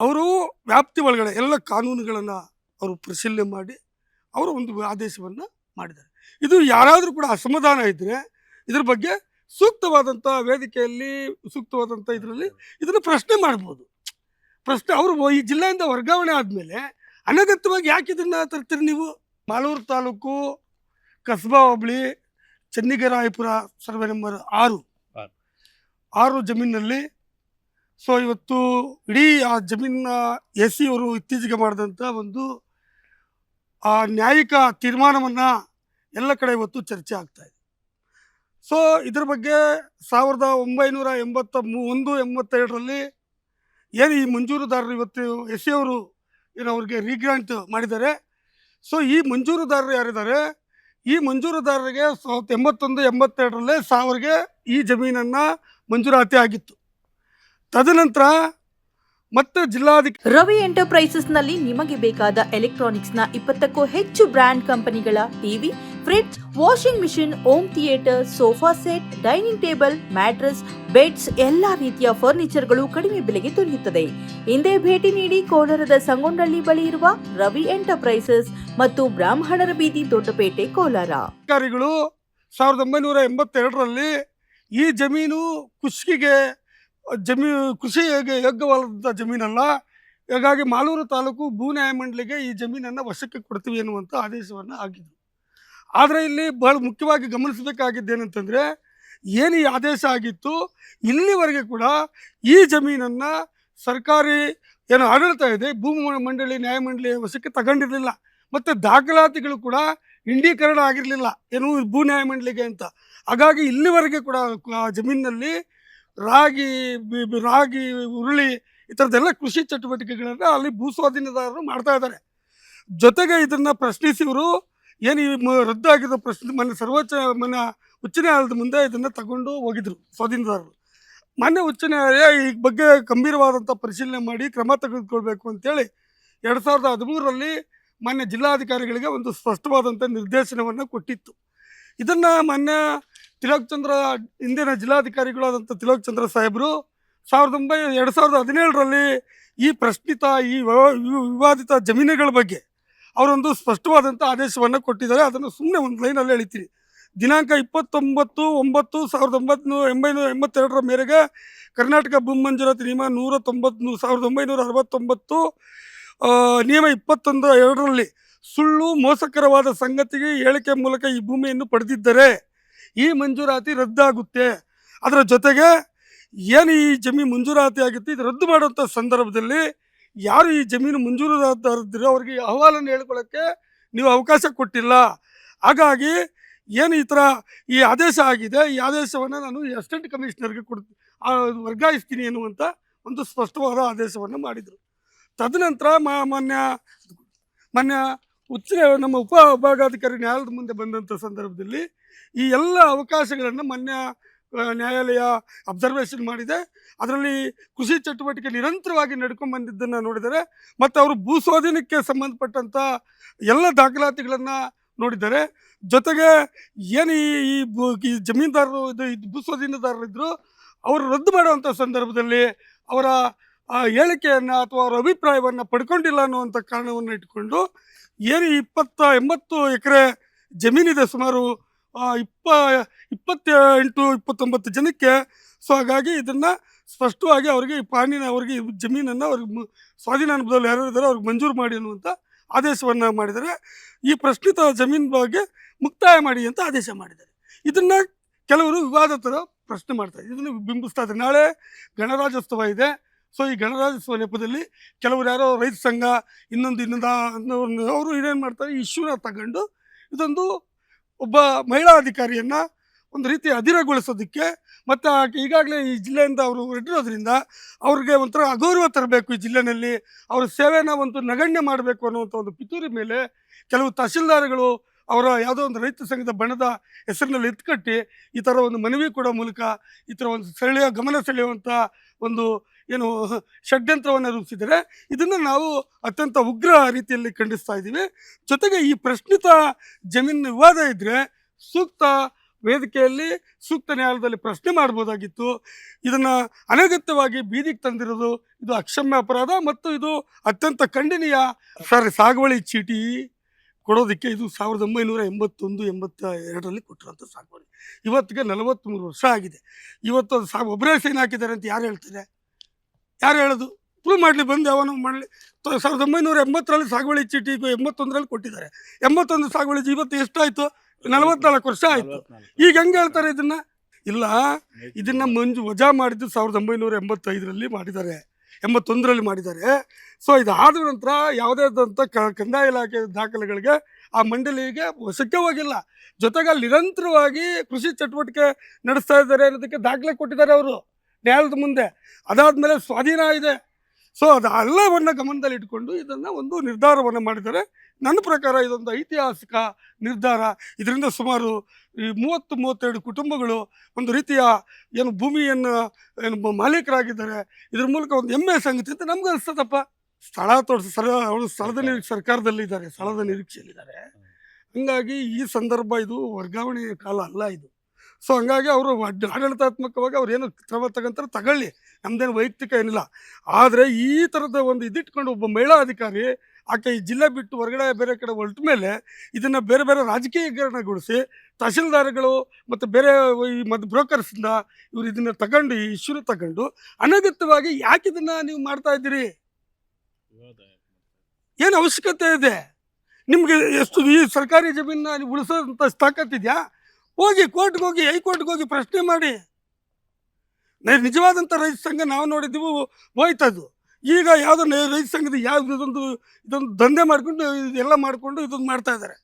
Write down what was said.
ಅವರು ವ್ಯಾಪ್ತಿ ಒಳಗಡೆ ಎಲ್ಲ ಕಾನೂನುಗಳನ್ನು ಅವರು ಪರಿಶೀಲನೆ ಮಾಡಿ ಅವರು ಒಂದು ಆದೇಶವನ್ನು ಮಾಡಿದ್ದಾರೆ. ಇದು ಯಾರಾದರೂ ಕೂಡ ಅಸಮಾಧಾನ ಇದ್ದರೆ ಇದ್ರ ಬಗ್ಗೆ ಸೂಕ್ತವಾದಂಥ ವೇದಿಕೆಯಲ್ಲಿ ಸೂಕ್ತವಾದಂಥ ಇದರಲ್ಲಿ ಇದನ್ನು ಪ್ರಶ್ನೆ ಮಾಡ್ಬೋದು. ಪ್ರಶ್ನೆ ಅವರು ಈ ಜಿಲ್ಲೆಯಿಂದ ವರ್ಗಾವಣೆ ಆದಮೇಲೆ ಅನಗತ್ಯವಾಗಿ ಯಾಕೆ ಇದನ್ನು ತರ್ತೀರಿ ನೀವು? ಮಾಲೂರು ತಾಲೂಕು ಕಸ್ಬಾ ಹೋಬಳಿ ಚನ್ನಿಗರಾಯಪುರ ಸರ್ವೆ ನಂಬರ್ ಆರು. ಆರು. ಜಮೀನಲ್ಲಿ ಸೊ ಇವತ್ತು ಇಡೀ ಆ ಜಮೀನಿನ ಎ ಸಿ ಅವರು ಇತ್ತೀಚೆಗೆ ಮಾಡಿದಂಥ ಒಂದು, ಆ ನ್ಯಾಯಿಕ ತೀರ್ಮಾನವನ್ನು ಎಲ್ಲ ಕಡೆ ಇವತ್ತು ಚರ್ಚೆ ಆಗ್ತಾ ಇದೆ. ಸೊ ಇದ್ರ ಬಗ್ಗೆ ಸಾವಿರದ ಒಂಬೈನೂರ ಎಂಬತ್ತ ಮೂ, ಒಂದು, ಎಂಬತ್ತೆರಡರಲ್ಲಿ ಏನು ಈ ಮಂಜೂರುದಾರರು ಇವತ್ತು ಎಸ್ ಸಿ ಅವರು ಏನು ಅವ್ರಿಗೆ ರೀಗ್ರಾಂಟ್ ಮಾಡಿದ್ದಾರೆ. ಸೊ ಈ ಮಂಜೂರುದಾರರು ಯಾರಿದ್ದಾರೆ? ಈ ಮಂಜೂರುದಾರರಿಗೆ ಸಾವಿರದ ಎಂಬತ್ತೊಂದು, ಎಂಬತ್ತೆರಡರಲ್ಲೇ ಸಾವಿರಗೆ ಈ ಜಮೀನನ್ನು ಮಂಜೂರಾತಿ ಆಗಿತ್ತು. ತದನಂತರ ಮತ್ತೆ ಜಿಲ್ಲಾಧಿಕಾರಿ ರವಿ ಎಂಟರ್ಪ್ರೈಸಸ್ನಲ್ಲಿ ನಿಮಗೆ ಬೇಕಾದ ಎಲೆಕ್ಟ್ರಾನಿಕ್ಸ್ನ ಇಪ್ಪತ್ತಕ್ಕೂ ಹೆಚ್ಚು ಬ್ರ್ಯಾಂಡ್ ಕಂಪನಿಗಳ TV fridge washing machine home theatre sofa set dining table mattress beds ಎಲ್ಲಾ ರೀತಿಯ ಫರ್ನಿಚರ್ಗಳು ಕಡಿಮೆ ಬೆಲೆಗೆ ದೊರೆಯುತ್ತದೆ. ಹಿಂದೆ ಭೇಟಿ ನೀಡಿ ಕೋಲಾರದ ಸಂಗೊಂಡಳ್ಳಿ ಬಳಿ ಇರುವ ರವಿ ಎಂಟರ್ಪ್ರೈಸಸ್ ಮತ್ತು ಬ್ರಾಹ್ಮಣರ ಬೀದಿ ದೊಡ್ಡಪೇಟೆ ಕೋಲಾರ. ಅಧಿಕಾರಿಗಳು ಸಾವಿರದ ಒಂಬೈನೂರ ಎಂಬತ್ತೆರಡರಲ್ಲಿ ಈ ಜಮೀನು ಕೃಷಿಗೆ ಜಮೀ ಕೃಷಿಗೆ ಯೋಗ್ಯವಾದಂಥ ಜಮೀನಲ್ಲ, ಹಾಗಾಗಿ ಮಾಲೂರು ತಾಲೂಕು ಭೂ ನ್ಯಾಯಮಂಡಳಿಗೆ ಈ ಜಮೀನನ್ನು ವಶಕ್ಕೆ ಕೊಡ್ತೀವಿ ಎನ್ನುವಂಥ ಆದೇಶವನ್ನು ಹಾಕಿದ್ರು. ಆದರೆ ಇಲ್ಲಿ ಬಹಳ ಮುಖ್ಯವಾಗಿ ಗಮನಿಸಬೇಕಾಗಿದ್ದೇನಂತಂದರೆ, ಏನು ಈ ಆದೇಶ ಆಗಿತ್ತು, ಇಲ್ಲಿವರೆಗೆ ಕೂಡ ಈ ಜಮೀನನ್ನು ಸರ್ಕಾರಿ ಏನು ಆಡಳಿತ ಇದೆ, ಭೂ ಮಂಡಳಿ ನ್ಯಾಯಮಂಡಳಿ ವಶಕ್ಕೆ ತಗೊಂಡಿರಲಿಲ್ಲ, ಮತ್ತು ದಾಖಲಾತಿಗಳು ಕೂಡ ಇಂಡೀಕರಣ ಆಗಿರಲಿಲ್ಲ, ಏನು ಭೂ ನ್ಯಾಯಮಂಡಳಿಗೆ ಅಂತ. ಹಾಗಾಗಿ ಇಲ್ಲಿವರೆಗೆ ಕೂಡ ಜಮೀನಿನಲ್ಲಿ ರಾಗಿ ರಾಗಿ ಉರುಳಿ ಈ ಥರದ್ದೆಲ್ಲ ಕೃಷಿ ಚಟುವಟಿಕೆಗಳನ್ನು ಅಲ್ಲಿ ಭೂ ಸ್ವಾಧೀನದಾರರು ಮಾಡ್ತಾ ಇದ್ದಾರೆ. ಜೊತೆಗೆ ಇದನ್ನು ಪ್ರಶ್ನಿಸಿ ಇವರು ಏನು ಈ ರದ್ದಾಗಿರೋ ಪ್ರಶ್ನೆ, ಮೊನ್ನೆ ಸರ್ವೋಚ್ಚ, ಮೊನ್ನೆ ಉಚ್ಚ ನ್ಯಾಯಾಲಯದ ಮುಂದೆ ಇದನ್ನು ತಗೊಂಡು ಹೋಗಿದ್ರು ಸ್ವಾಧೀನದಾರರು. ಮೊನ್ನೆ ಉಚ್ಚ ನ್ಯಾಯಾಲಯ ಈ ಬಗ್ಗೆ ಗಂಭೀರವಾದಂಥ ಪರಿಶೀಲನೆ ಮಾಡಿ ಕ್ರಮ ತೆಗೆದುಕೊಳ್ಬೇಕು ಅಂತೇಳಿ ಎರಡು ಸಾವಿರದ ಹದಿಮೂರರಲ್ಲಿ ಮಾನ್ಯ ಜಿಲ್ಲಾಧಿಕಾರಿಗಳಿಗೆ ಒಂದು ಸ್ಪಷ್ಟವಾದಂಥ ನಿರ್ದೇಶನವನ್ನು ಕೊಟ್ಟಿತ್ತು. ಇದನ್ನು ಮಾನ್ಯ ತಿಲೋಕ್ ಚಂದ್ರ ಇಂದಿನ ಜಿಲ್ಲಾಧಿಕಾರಿಗಳಾದಂಥ ತಿಲೋಕ್ ಚಂದ್ರ ಸಾಹೇಬರು ಸಾವಿರದ ಒಂಬೈನೂರ ಎರಡು ಸಾವಿರದ ಹದಿನೇಳರಲ್ಲಿ ಈ ಪ್ರಶ್ನಿತ, ಈ ವಿವಾದಿತ ಜಮೀನುಗಳ ಬಗ್ಗೆ ಅವರೊಂದು ಸ್ಪಷ್ಟವಾದಂಥ ಆದೇಶವನ್ನು ಕೊಟ್ಟಿದ್ದಾರೆ. ಅದನ್ನು ಸುಮ್ಮನೆ ಒಂದು ಲೈನಲ್ಲಿ ಹೇಳ್ತೀನಿ ದಿನಾಂಕ ಇಪ್ಪತ್ತೊಂಬತ್ತು ಒಂಬತ್ತು ಸಾವಿರದ ಒಂಬತ್ತು ಎಂಬೈನೂರ ಎಂಬತ್ತೆರಡರ ಮೇರೆಗೆ ಕರ್ನಾಟಕ ಭೂಮಂಜೂರಾತಿ ನಿಯಮ ನೂರ ತೊಂಬತ್ತು ಸಾವಿರದ ಒಂಬೈನೂರ ಅರವತ್ತೊಂಬತ್ತು ನಿಯಮ ಇಪ್ಪತ್ತೊಂದು ಎರಡರಲ್ಲಿ ಸುಳ್ಳು ಮೋಸಕರವಾದ ಸಂಗತಿಗೆ ಹೇಳಿಕೆ ಮೂಲಕ ಈ ಭೂಮಿಯನ್ನು ಪಡೆದಿದ್ದರೆ ಈ ಮಂಜೂರಾತಿ ರದ್ದಾಗುತ್ತೆ. ಅದರ ಜೊತೆಗೆ ಏನು ಈ ಜಮೀನು ಮಂಜೂರಾತಿ ಆಗುತ್ತೆ, ಇದು ರದ್ದು ಮಾಡುವಂಥ ಸಂದರ್ಭದಲ್ಲಿ ಯಾರು ಈ ಜಮೀನು ಮಂಜೂರಾತಿರೋ ಅವ್ರಿಗೆ ಅಹವಾಲನ್ನು ಹೇಳ್ಕೊಳ್ಳೋಕ್ಕೆ ನೀವು ಅವಕಾಶ ಕೊಟ್ಟಿಲ್ಲ. ಹಾಗಾಗಿ ಏನು ಈ ಥರ ಈ ಆದೇಶ ಆಗಿದೆ, ಈ ಆದೇಶವನ್ನು ನಾನು ಅಸಿಸ್ಟೆಂಟ್ ಕಮಿಷನರ್ಗೆ ಕೊಡ್ ವರ್ಗಾಯಿಸ್ತೀನಿ ಎನ್ನುವಂಥ ಒಂದು ಸ್ಪಷ್ಟವಾದ ಆದೇಶವನ್ನು ಮಾಡಿದರು. ತದನಂತರ ಮಾನ್ಯ ಮಾನ್ಯ ಉಚ್ಚ ನಮ್ಮ ಉಪ ವಿಭಾಗಾಧಿಕಾರಿ ನ್ಯಾಯಾಲಯದ ಮುಂದೆ ಬಂದಂಥ ಸಂದರ್ಭದಲ್ಲಿ ಈ ಎಲ್ಲ ಅವಕಾಶಗಳನ್ನು ಮಾನ್ಯ ನ್ಯಾಯಾಲಯ ಅಬ್ಸರ್ವೇಷನ್ ಮಾಡಿದೆ. ಅದರಲ್ಲಿ ಕೃಷಿ ಚಟುವಟಿಕೆ ನಿರಂತರವಾಗಿ ನಡ್ಕೊಂಡು ಬಂದಿದ್ದನ್ನು ನೋಡಿದರೆ ಮತ್ತು ಅವರು ಭೂ ಸ್ವಾಧೀನಕ್ಕೆ ಸಂಬಂಧಪಟ್ಟಂಥ ಎಲ್ಲ ದಾಖಲಾತಿಗಳನ್ನು ನೋಡಿದ್ದಾರೆ ಜೊತೆಗೆ ಏನು ಈ ಈ ಜಮೀನ್ದಾರರು ಇದು ಇದು ಭೂ ಸ್ವಾಧೀನದಾರರಿದ್ದರು ಅವರು ರದ್ದು ಮಾಡುವಂಥ ಸಂದರ್ಭದಲ್ಲಿ ಅವರ ಹೇಳಿಕೆಯನ್ನು ಅಥವಾ ಅವರ ಅಭಿಪ್ರಾಯವನ್ನು ಪಡ್ಕೊಂಡಿಲ್ಲ ಅನ್ನುವಂಥ ಕಾರಣವನ್ನು ಇಟ್ಕೊಂಡು ಈ ಇಪ್ಪತ್ತ ಎಂಬತ್ತು ಎಕರೆ ಜಮೀನಿದೆ ಸುಮಾರು ಇಪ್ಪ ಇಪ್ಪತ್ತ ಎಂಟು ಇಪ್ಪತ್ತೊಂಬತ್ತು ಜನಕ್ಕೆ. ಸೊ ಹಾಗಾಗಿ ಇದನ್ನು ಸ್ಪಷ್ಟವಾಗಿ ಅವರಿಗೆ ಈ ಪಾಣಿನ ಅವರಿಗೆ ಜಮೀನನ್ನು ಅವ್ರಿಗೆ ಸ್ವಾಧೀನ ಅನುಭವದಲ್ಲಿ ಯಾರು ಇದ್ದಾರೆ ಅವ್ರಿಗೆ ಮಂಜೂರು ಮಾಡಿ ಅನ್ನುವಂಥ ಆದೇಶವನ್ನು ಮಾಡಿದ್ದಾರೆ. ಈ ಪ್ರಶ್ನಿತ ಜಮೀನು ಬಗ್ಗೆ ಮುಕ್ತಾಯ ಮಾಡಿ ಅಂತ ಆದೇಶ ಮಾಡಿದ್ದಾರೆ. ಇದನ್ನು ಕೆಲವರು ವಿವಾದ ಥರ ಪ್ರಶ್ನೆ ಮಾಡ್ತಾರೆ. ಇದನ್ನು ಬಿಂಬಿಸ್ತಾ ಇದ್ದಾರೆ. ನಾಳೆ ಗಣರಾಜ್ಯೋತ್ಸವ ಇದೆ. ಸೊ ಈ ಗಣರಾಜ್ಯೋತ್ಸವ ನೆಪದಲ್ಲಿ ಕೆಲವರು ಯಾರೋ ರೈತ ಸಂಘ, ಇನ್ನೊಂದು ಇನ್ನೊಂದು ಅವರು ಏನೇನು ಮಾಡ್ತಾರೆ, ಈ ಇಶ್ಯೂನ ತಗೊಂಡು ಇದೊಂದು ಒಬ್ಬ ಮಹಿಳಾ ಅಧಿಕಾರಿಯನ್ನು ಒಂದು ರೀತಿ ಅಧಿರಗೊಳಿಸೋದಕ್ಕೆ ಮತ್ತು ಈಗಾಗಲೇ ಈ ಜಿಲ್ಲೆಯಿಂದ ಅವರು ಹೊರಟಿರೋದ್ರಿಂದ ಅವ್ರಿಗೆ ಒಂಥರ ಅಗೌರವ ತರಬೇಕು ಈ ಜಿಲ್ಲೆಯಲ್ಲಿ ಅವ್ರ ಸೇವೆನ ಒಂದು ನಗಣ್ಯ ಮಾಡಬೇಕು ಅನ್ನುವಂಥ ಒಂದು ಪಿತೂರಿ ಮೇಲೆ ಕೆಲವು ತಹಶೀಲ್ದಾರ್ಗಳು ಅವರ ಯಾವುದೋ ಒಂದು ರೈತ ಸಂಘದ ಬಣದ ಹೆಸರಿನಲ್ಲಿ ಎತ್ಕಟ್ಟಿ ಈ ಥರ ಒಂದು ಮನವಿ ಕೊಡೋ ಮೂಲಕ ಈ ಥರ ಒಂದು ಸೆಳೆಯ, ಗಮನ ಸೆಳೆಯುವಂಥ ಒಂದು ಏನು ಷಡ್ಯಂತ್ರವನ್ನು ರೂಪಿಸಿದರೆ ಇದನ್ನು ನಾವು ಅತ್ಯಂತ ಉಗ್ರ ರೀತಿಯಲ್ಲಿ ಖಂಡಿಸ್ತಾ ಇದ್ದೀವಿ. ಜೊತೆಗೆ ಈ ಪ್ರಶ್ನಿತ ಜಮೀನು ವಿವಾದ ಇದ್ದರೆ ಸೂಕ್ತ ವೇದಿಕೆಯಲ್ಲಿ, ಸೂಕ್ತ ನ್ಯಾಯಾಲಯದಲ್ಲಿ ಪ್ರಶ್ನೆ ಮಾಡ್ಬೋದಾಗಿತ್ತು. ಇದನ್ನು ಅನಗತ್ಯವಾಗಿ ಬೀದಿಗೆ ತಂದಿರೋದು ಇದು ಅಕ್ಷಮ್ಯ ಅಪರಾಧ ಮತ್ತು ಇದು ಅತ್ಯಂತ ಖಂಡನೀಯ ಸರ್, ಸಾಗುವಳಿ ಚೀಟಿ. ಕೊಡೋದಕ್ಕೆ ಇದು ಸಾವಿರದ ಒಂಬೈನೂರ ಎಂಬತ್ತೊಂದು ಎಂಬತ್ತ ಎರಡರಲ್ಲಿ ಕೊಟ್ಟಿರೋಂಥ ಸಾಗುವಳಿ. ಇವತ್ತಿಗೆ ನಲವತ್ತ್ಮೂರು ವರ್ಷ ಆಗಿದೆ. ಇವತ್ತು ಅದು ಸಾ ಒಬ್ಬರೇ ಸೈನ್ ಹಾಕಿದ್ದಾರೆ ಅಂತ ಯಾರು ಹೇಳ್ತಾರೆ? ಯಾರು ಹೇಳೋದು? ಪ್ರೂವ್ ಮಾಡಲಿ ಬಂದು ಯಾವನೋ ಮಾಡಲಿ. ಸಾವಿರದ ಒಂಬೈನೂರ ಎಂಬತ್ತರಲ್ಲಿ ಸಾಗುವಳಿ ಚೀಟಿ ಎಂಬತ್ತೊಂದರಲ್ಲಿ ಕೊಟ್ಟಿದ್ದಾರೆ. ಎಂಬತ್ತೊಂದು ಸಾಗುವಳಿ ಇವತ್ತು ಎಷ್ಟಾಯಿತು? ನಲವತ್ನಾಲ್ಕು ವರ್ಷ ಆಯಿತು. ಈಗ ಹೆಂಗೆ ಹೇಳ್ತಾರೆ ಇದನ್ನು? ಇಲ್ಲ ಇದನ್ನು ಮಂಜು ವಜಾ ಮಾಡಿದ್ದು ಸಾವಿರದ ಒಂಬೈನೂರ ಎಂಬತ್ತೈದರಲ್ಲಿ ಮಾಡಿದ್ದಾರೆ. ಎಂಬತ್ತೊಂದರಲ್ಲಿ ಮಾಡಿದ್ದಾರೆ. ಸೊ ಇದಾದ ನಂತರ ಯಾವುದೇ ಆದಂಥ ಕ, ಕಂದಾಯ ಇಲಾಖೆ ದಾಖಲೆಗಳಿಗೆ ಆ ಮಂಡಳಿಗೆ ಹೋಗಿಲ್ಲ. ಜೊತೆಗೆ ಅಲ್ಲಿ ನಿರಂತರವಾಗಿ ಕೃಷಿ ಚಟುವಟಿಕೆ ನಡೆಸ್ತಾ ಇದ್ದಾರೆ ಅನ್ನೋದಕ್ಕೆ ದಾಖಲೆ ಕೊಟ್ಟಿದ್ದಾರೆ ಅವರು. ನ್ಯಾಯಾಲಯದ ಮುಂದೆ. ಅದಾದಮೇಲೆ ಸ್ವಾಧೀನ ಇದೆ. ಸೊ ಅದು ಎಲ್ಲವನ್ನು ಗಮನದಲ್ಲಿ ಇಟ್ಕೊಂಡು ಇದನ್ನು ಒಂದು ನಿರ್ಧಾರವನ್ನು ಮಾಡಿದ್ದಾರೆ. ನನ್ನ ಪ್ರಕಾರ ಇದೊಂದು ಐತಿಹಾಸಿಕ ನಿರ್ಧಾರ. ಇದರಿಂದ ಸುಮಾರು ಈ ಮೂವತ್ತು ಮೂವತ್ತೆರಡು ಕುಟುಂಬಗಳು ಒಂದು ರೀತಿಯ ಏನು ಭೂಮಿಯನ್ನು ಏನು ಮಾಲೀಕರಾಗಿದ್ದಾರೆ. ಇದ್ರ ಮೂಲಕ ಒಂದು ಹೆಮ್ಮೆಯ ಸಂಗತಿ ಅಂತ ನಮ್ಗೆ ಅನಿಸ್ತದಪ್ಪ ಸ್ಥಳ ತೋರಿಸಿ ಸರ ಅವರು ಸ್ಥಳದ ನಿರೀಕ್ಷೆ ಸರ್ಕಾರದಲ್ಲಿದ್ದಾರೆ ಸ್ಥಳದ ನಿರೀಕ್ಷೆಯಲ್ಲಿದ್ದಾರೆ. ಹಂಗಾಗಿ ಈ ಸಂದರ್ಭ ಇದು ವರ್ಗಾವಣೆಯ ಕಾಲ ಅಲ್ಲ ಇದು. ಸೊ ಹಂಗಾಗಿ ಅವರು ಆಡಳಿತಾತ್ಮಕವಾಗಿ ಅವ್ರು ಏನು ಕ್ರಮ ತಗೊಂತಾರೆ ತಗೊಳ್ಳಿ. ನಮ್ದೇನು ವೈಯಕ್ತಿಕ ಏನಿಲ್ಲ. ಆದರೆ ಈ ಥರದ ಒಂದು ಇದಿಟ್ಕೊಂಡು ಒಬ್ಬ ಮಹಿಳಾ ಅಧಿಕಾರಿ, ಆಕೆ ಈ ಜಿಲ್ಲೆ ಬಿಟ್ಟು ಹೊರಗಡೆ ಬೇರೆ ಕಡೆ ಹೊರಟ ಮೇಲೆ ಇದನ್ನು ಬೇರೆ ಬೇರೆ ರಾಜಕೀಯೀಕರಣಗೊಳಿಸಿ ತಹಶೀಲ್ದಾರ್ಗಳು ಮತ್ತು ಬೇರೆ ಈ ಮದ್ ಬ್ರೋಕರ್ಸಿಂದ ಇವ್ರು ಇದನ್ನು ತಗೊಂಡು, ಈ ಇಶ್ಯೂನ ತಗೊಂಡು ಅನಗತ್ಯವಾಗಿ ಯಾಕೆ ಇದನ್ನು ನೀವು ಮಾಡ್ತಾ ಇದ್ದೀರಿ? ಏನು ಅವಶ್ಯಕತೆ ಇದೆ? ನಿಮಗೆ ಎಷ್ಟು ಈ ಸರ್ಕಾರಿ ಜಮೀನನ್ನ ನೀವು ಉಳಿಸೋಂಥ ತಾಕತ್ತಿದೆಯಾ ಹೋಗಿ ಕೋರ್ಟ್ಗೆ ಹೋಗಿ ಹೈಕೋರ್ಟ್ಗೆ ಹೋಗಿ ಪ್ರಶ್ನೆ ಮಾಡಿ. ನಿಜವಾದಂಥ ರೈತ ಸಂಘ ನಾವು ನೋಡಿದ್ದೀವಿ, ಹೋಯ್ತದು. ಈಗ ಯಾವುದೋ ರೈತ ಸಂಘದ ಯಾವುದೊಂದು ಇದೊಂದು ದಂಧೆ ಮಾಡಿಕೊಂಡು, ಇದೆಲ್ಲ ಮಾಡಿಕೊಂಡು ಇದೊಂದು ಮಾಡ್ತಾ ಇದ್ದಾರೆ